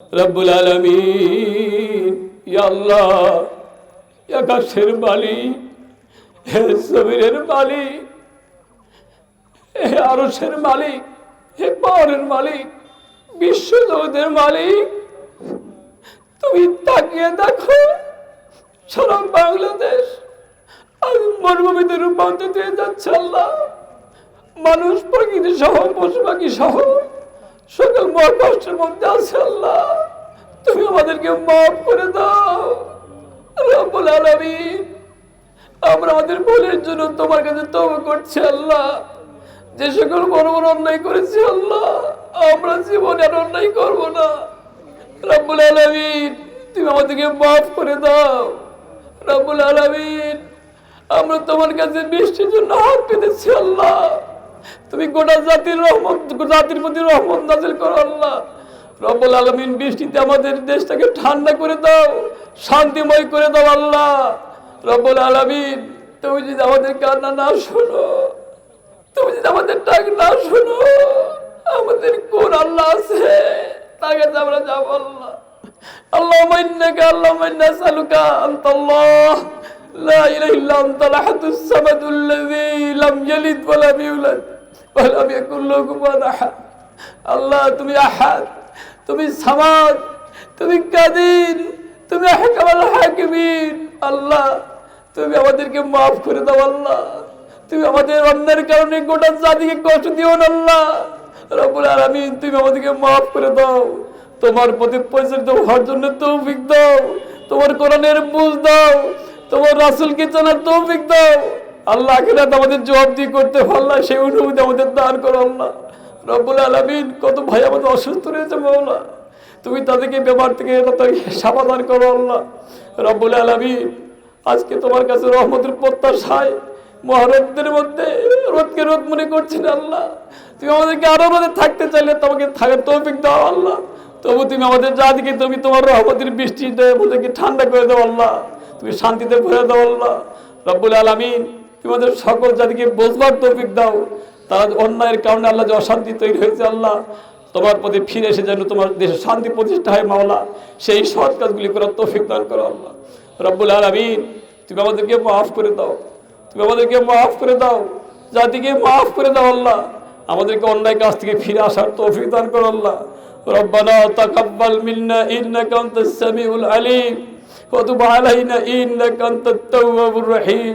রব্বুল আলমিন মালিক, হে হে আরসের মালিক, হে পাওয়ারের মালিক, বিশ্ব জগতের মালিক, তুমি তাকিয়ে দেখো সারা বাংলাদেশ আজ মরুভূমিতে রূপান্তরিত হয়ে যাচ্ছে আল্লাহ। মানুষ প্রকৃতি সহ, পশু পাখি সহ, সকল মহাকষ্টের মধ্যে আছে আল্লাহ। আমাদেরকে মাফ করে দাও। রব্বুল আমরা আমাদের ভুলের জন্য তোমার কাছে তওবা করছি আল্লাহ। যে সকল বড় বড় অন্যায় করেছি আল্লাহ, আমরা জীবনে আর অন্যায় করব না। রব্বুল আলামিন, তুমি আমাদেরকে মাফ করে দাও। রব্বুল আলামিন, আমরা তোমার কাছে বৃষ্টির জন্য হাত পেতেছি আল্লাহ। তুমি গোটা জাতির রহমত, জাতির প্রতি রহমত নাজিল করো আল্লাহ। রব্বুল আলমিন বৃষ্টিতে আমাদের দেশটাকে ঠান্ডা করে দাও শান্তিময় করে দাও আল্লাহ রব্বুল আলমিন তুমি যদি আমাদের কান্না না শোনো তুমি যদি আমাদের ডাক না শোনো আমাদের কোন আল্লাহ আছে তার কাছে আমরা যাবো আল্লাহ আল্লাহ মাইন্নাকা আল্লাহ মাইন্না সালুকা আনতাল্লাহ لا إله إلا أنت الأحد الصمد الذي لم يلد ولم يولد ولم يكن له كفوا أحد আল্লাহ তুমি আহাদ তুমি সামাদ, তুমি কাদির, তুমি হাকিমিন। আল্লাহ, তুমি আমাদেরকে মাফ করে দাও আল্লাহ। তুমি আমাদের অন্যের কারণে গোটা জাতিকে কষ্ট দিও না আল্লাহ। আলামিন, তুমি আমাদেরকে মাফ করে দাও। তোমার প্রতি পরিচালিত হওয়ার জন্য তৌফিক দাও। তোমার কোরআনের বুঝ দাও। তোমার রাসূলকে জানার তৌফিক দাও। আল্লাহ আখিরাত আমাদের জবাব দিয়ে করতে পারলা সেই অনুভূতি আমাদের দান করো আল্লাহ। রব্বুল আলামিন কত ভাই আমাদের অসুস্থ রয়েছে মাওলা। তুমি তাদেরকে ব্যাপার থেকে সমাধান করো আল্লাহ। রব্বুল আলামিন আজকে তোমার কাছে রহমতের প্রত্যাশায় মহারথদের মধ্যে রোদকে রোদ মনে করছেন আল্লাহ। তুমি আমাদেরকে আরও রোদে থাকতে চাইলে তোমাকে থাকার তৌফিক দাও আল্লাহ। তবু তুমি আমাদের জাতিকে, তুমি তোমার রহমতের বৃষ্টি আমাদেরকে ঠান্ডা করে দাও আল্লাহ। তুমি শান্তিতে ভরে দাও আল্লাহ। রব্বুল আলামিন তুমি আমাদের সকল জাতিকে বোঝবার তৌফিক দাও। তারা অন্যায়ের কারণে আল্লাহ যে অশান্তি তৈরি হয়েছে আল্লাহ, তোমার প্রতি ফিরে এসে যেন তোমার দেশে শান্তি প্রতিষ্ঠা হয় মাওলা, সেই সৎ কাজগুলি করার তৌফিক দান করো আল্লাহ। রব্বুল আলমিন, তুমি আমাদেরকে মাফ করে দাও, তুমি আমাদেরকে মাফ করে দাও, জাতিকে মাফ করে দাও আল্লাহ। আমাদেরকে অন্যায় কাছ থেকে ফিরে আসার তৌফিক দান করো আল্লাহ। রব্বানা তাকাব্বাল মিন্না, ইন্নাকা আনতাস সামিউল আলিম, ওয়া তুব আলাইনা, ইন্নাকা আনতাত তাওয়াবুর রহিম।